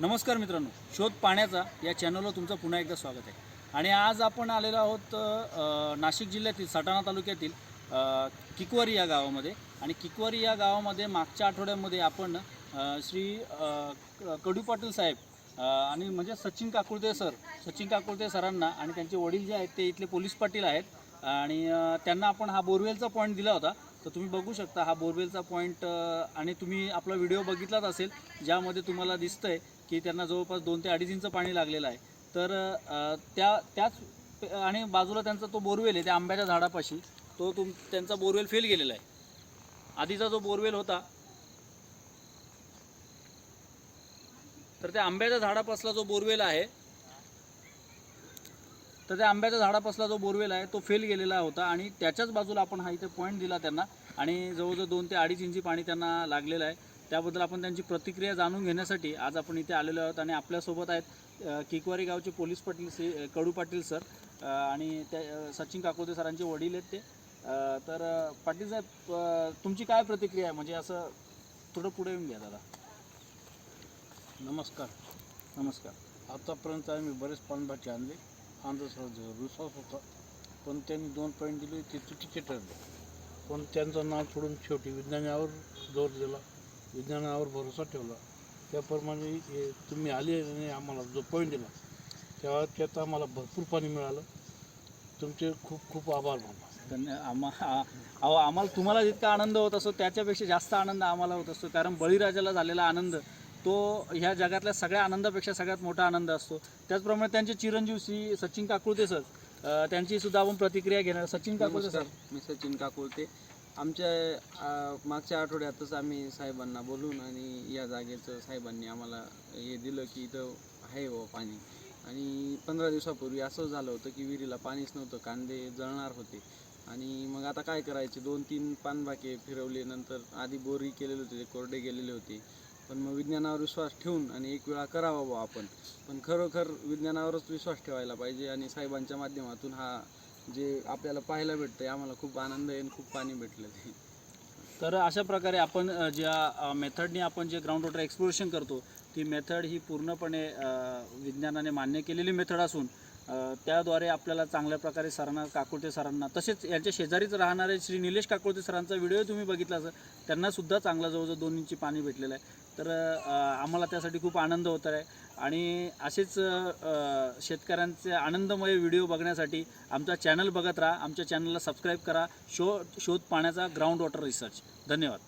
नमस्कार मित्रांनो शोध पाण्याचा या चॅनलवर तुमचं पुन्हा एकदा स्वागत आहे. आणि आज आपण आलेलो आहोत नाशिक जिल्ह्यातील सटाणा तालुक्यातील किकवरी किकवारी या गावामध्ये. आणि किकवारी या गावामध्ये मागच्या आठवड्यामध्ये आपण श्री कडू पाटील साहेब आणि म्हणजे सचिन काकुळते सर सचिन काकुळते सरांना आणि त्यांचे वडील जे आहेत ते इथले पोलीस पाटील आहेत. आणि त्यांना आपण हा बोरवेलचा पॉईंट दिला होता. तर तुम्ही बघू शकता हा बोरवेलचा पॉईंट आणि तुम्ही आपला व्हिडिओ बघितलाच असेल ज्यामध्ये तुम्हाला दिसतंय की त्यांना जवळपास दोन ते अडीच इंच पाणी लागलेलं आहे. तर त्या त्याच आणि बाजूला त्यांचा तो बोरवेल आहे त्या आंब्याच्या झाडापाशी तो तुम त्यांचा बोरवेल फेल गेलेला आहे. आधीचा जो बोरवेल होता तर त्या आंब्याच्या झाडापासला जो बोरवेल आहे तर त्या आंब्याच्या झाडापासला जो बोरवेल आहे तो फेल गेलेला होता आणि त्याच्याच बाजूला आपण हा इथे पॉईंट दिला त्यांना आणि जवळजवळ दोन ते अडीच इंची पाणी त्यांना लागलेलं आहे. त्याबद्दल आपण त्यांची प्रतिक्रिया जाणून घेण्यासाठी आज आपण इथे आलेलो आहोत आणि आपल्यासोबत आहेत किकवारी गावचे पोलीस पाटील श्री कडू पाटील सर आणि त्या सचिन काकोदे सरांचे वडील आहेत ते. तर पाटील साहेब तुमची काय प्रतिक्रिया आहे? म्हणजे असं थोडं पुढे येऊन घ्या दादा. नमस्कार. नमस्कार. आतापर्यंत आम्ही बरेच पानभाचे आणले. अंधश्रद्धेवर विश्वास होता. पण त्यांनी दोन पॉईंट दिले ते चुकीचे ठरले. पण त्यांचं नाव सोडून शेवटी विज्ञानावर जोर दिला. विज्ञानावर भरोसा ठेवला. त्याप्रमाणे हे तुम्ही आले आणि आम्हाला जो पॉईंट दिला तेव्हा त्यात आम्हाला भरपूर पाणी मिळालं. तुमचे खूप खूप आभार मानला धन्य आम्हा अहो आम्हाला तुम्हाला जितका आनंद होत असतो त्याच्यापेक्षा जास्त आनंद आम्हाला होत असतो. कारण बळीराजाला झालेला आनंद तो ह्या जगातल्या सगळ्या आनंदापेक्षा सगळ्यात मोठा आनंद असतो. त्याचप्रमाणे त्यांचे चिरंजीव श्री सचिन काकुळते सर. त्यांची सुद्धा आपण प्रतिक्रिया घेणार. सचिन काकुळते सर. मी सचिन काकुळते. आमच्या मागच्या आठवड्यातच आम्ही साहेबांना बोलून आणि या जागेचं साहेबांनी आम्हाला हे दिलं की इथं आहे व पाणी. आणि पंधरा दिवसापूर्वी असं झालं होतं की विहिरीला पाणीच नव्हतं कांदे जळणार होते. आणि मग आता काय करायचे दोन तीन पानबाके फिरवले नंतर आधी बोरी केलेले होते ते कोरडे गेलेले होते. पण मग विज्ञानावर विश्वास ठेवून आणि एक वेळा करावा बुवा आपण. पण खरोखर विज्ञानावरच विश्वास ठेवायला पाहिजे आणि साहेबांच्या माध्यमातून हा जे आपल्याला पाहायला भेटतंय आम्हाला खूप आनंद आहे आणि खूप पाणी भेटलं ते तर अशा प्रकारे आपण ज्या मेथडनी आपण जे ग्राउंड वॉटर एक्सप्लोरेशन करतो ती मेथड ही पूर्णपणे विज्ञानाने मान्य केलेली मेथड असून त्याद्वारे आपल्याला चांगल्या प्रकारे सरांना काकुळते सरांना तसेच यांच्या शेजारीच राहणारे श्री निलेश काकुळते सरांचा व्हिडिओ तुम्ही बघितला असेल त्यांनासुद्धा चांगला जवळजवळ दोन इंची पाणी भेटलेलं आहे. तर आम्हाला त्यासाठी खूप आनंद होत आहे. आणि असेच शेतकऱ्यांचे आनंदमय व्हिडिओ बघण्यासाठी आमचा चॅनल बघत राहा. आमच्या चॅनलला सबस्क्राईब करा. शो शोध पाण्याचा ग्राउंड वॉटर रिसर्च. धन्यवाद.